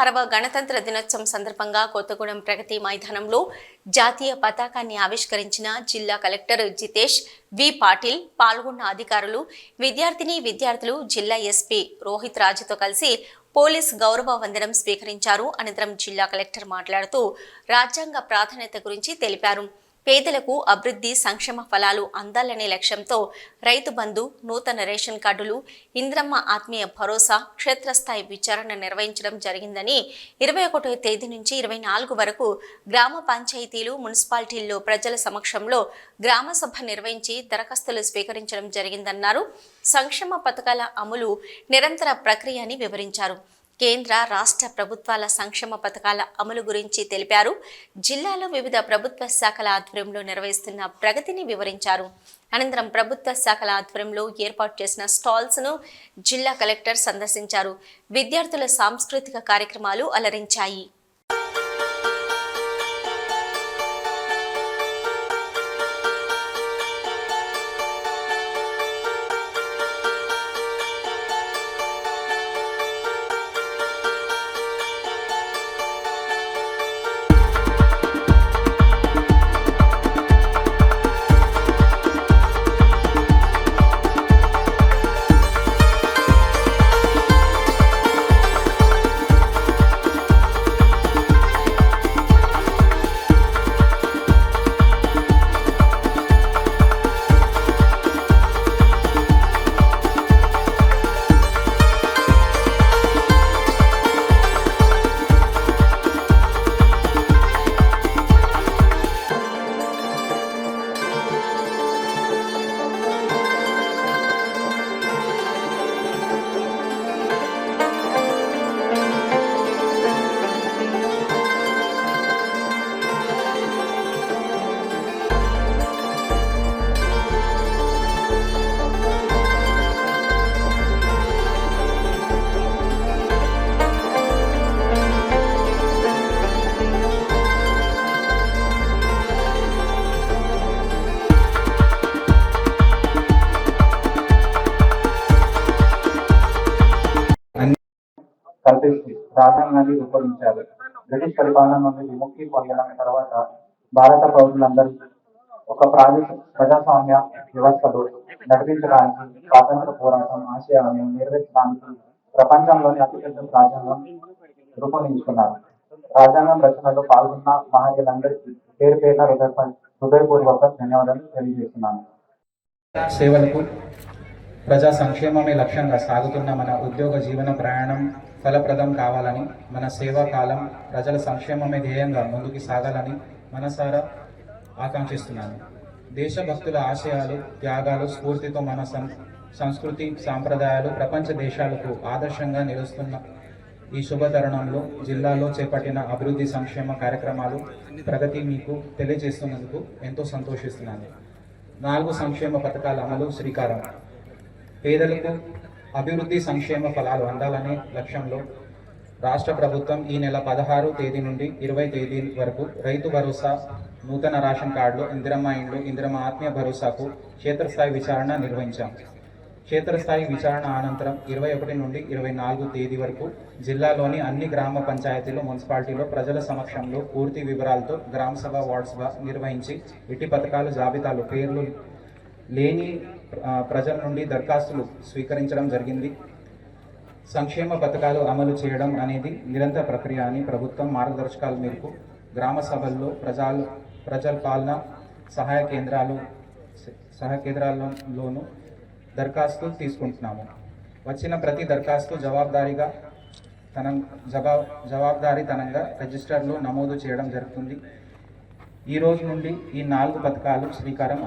ఆరవ గణతంత్ర దినోత్సవం సందర్భంగా కొత్తగూడెం ప్రగతి మైదానంలో జాతీయ పతాకాన్ని ఆవిష్కరించిన జిల్లా కలెక్టర్ జితేష్ వి. పాటిల్ పాల్గొన్న అధికారులు విద్యార్థిని విద్యార్థులు జిల్లా ఎస్పీ రోహిత్ రాజుతో కలిసి పోలీస్ గౌరవ వందనం స్వీకరించారు. అనంతరం జిల్లా కలెక్టర్ మాట్లాడుతూ రాజ్యాంగ ప్రాధాన్యత గురించి తెలిపారు. పేదలకు అభివృద్ధి సంక్షేమ ఫలాలు అందాలనే లక్ష్యంతో రైతు బంధు నూతన రేషన్ కార్డులు ఇంద్రమ్మ ఆత్మీయ భరోసా క్షేత్రస్థాయి విచారణ నిర్వహించడం జరిగిందని ఇరవై ఒకటో తేదీ నుంచి ఇరవై నాలుగు వరకు గ్రామ పంచాయతీలు మున్సిపాలిటీల్లో ప్రజల సమక్షంలో గ్రామ సభ నిర్వహించి దరఖాస్తులు స్వీకరించడం జరిగిందన్నారు. సంక్షేమ పథకాల అమలు నిరంతర ప్రక్రియ అని వివరించారు. కేంద్ర రాష్ట్ర ప్రభుత్వాల సంక్షేమ పథకాల అమలు గురించి తెలిపారు. జిల్లాలో వివిధ ప్రభుత్వ శాఖల ఆధ్వర్యంలో నిర్వహిస్తున్న ప్రగతిని వివరించారు. అనంతరం ప్రభుత్వ శాఖల ఆధ్వర్యంలో ఏర్పాటు చేసిన స్టాల్స్ను జిల్లా కలెక్టర్ సందర్శించారు. విద్యార్థుల సాంస్కృతిక కార్యక్రమాలు అలరించాయి. కల్పిస్తూ రాజ్యాంగాన్ని రూపొందించారు. బ్రిటిష్ పరిపాలన నుండి విముక్తి పొందిన తర్వాత భారత పౌరులందరూ ఒక ప్రాజె ప్రజాస్వామ్య వ్యవస్థలో నడిపించడానికి స్వాతంత్ర పోరాటం ఆశయాలను నెరవేర్చడానికి ప్రపంచంలోని అతిపెద్ద రాజ్యాంగం రూపొందించుకున్నారు. రాజ్యాంగం రచనలో పాల్గొన్న మహనీయులందరికీ పేరు పేరున హృదయపూర్వక ధన్యవాదాలు తెలియజేస్తున్నాను. సేవలకు ప్రజా సంక్షేమమే లక్ష్యంగా సాగుతున్న మన ఉద్యోగ జీవన ప్రయాణం ఫలప్రదం కావాలని మన సేవా కాలం ప్రజల సంక్షేమమే ధ్యేయంగా ముందుకు సాగాలని మనసారా ఆకాంక్షిస్తున్నాను. దేశభక్తుల ఆశయాలు త్యాగాలు స్ఫూర్తితో మన సం సంస్కృతి సాంప్రదాయాలు ప్రపంచ దేశాలకు ఆదర్శంగా నిలుస్తున్న ఈ శుభ తరుణంలో జిల్లాలో చేపట్టిన అభివృద్ధి సంక్షేమ కార్యక్రమాలు ప్రగతి మీకు తెలియజేస్తున్నందుకు ఎంతో సంతోషిస్తున్నాను. నాలుగు సంక్షేమ పథకాల అమలు శ్రీకారం. పేదలకు అభివృద్ధి సంక్షేమ ఫలాలు అందాలనే లక్ష్యంలో రాష్ట్ర ప్రభుత్వం ఈ నెల పదహారు తేదీ నుండి ఇరవై తేదీ వరకు రైతు భరోసా నూతన రేషన్ కార్డులు ఇందిరమ్మ ఇండ్లు ఇందిరమ్మ ఆత్మీయ భరోసాకు క్షేత్రస్థాయి విచారణ నిర్వహించాం. క్షేత్రస్థాయి విచారణ అనంతరం ఇరవై ఒకటి నుండి ఇరవై నాలుగు తేదీ వరకు జిల్లాలోని అన్ని గ్రామ పంచాయతీలు మున్సిపాలిటీలో ప్రజల సమక్షంలో పూర్తి వివరాలతో గ్రామ సభ వార్డ్ సభ నిర్వహించి ఇటు పథకాలు జాబితాలు పేర్లు లేని ప్రజల నుండి దరఖాస్తులు స్వీకరించడం జరిగింది. సంక్షేమ పథకాలు అమలు చేయడం అనేది నిరంతర ప్రక్రియ అని ప్రభుత్వం మార్గదర్శకాల మేరకు గ్రామ సభల్లో ప్రజలు ప్రజల పాలన సహాయ కేంద్రాలు సహాయ కేంద్రాలలోనూ దరఖాస్తు తీసుకుంటున్నాము. వచ్చిన ప్రతి దరఖాస్తు జవాబుదారీగా తన జవాబ్ జవాబుదారీతనంగా రిజిస్టర్లో నమోదు చేయడం జరుగుతుంది. ఈ రోజు నుండి ఈ నాలుగు పథకాలు శ్రీకారం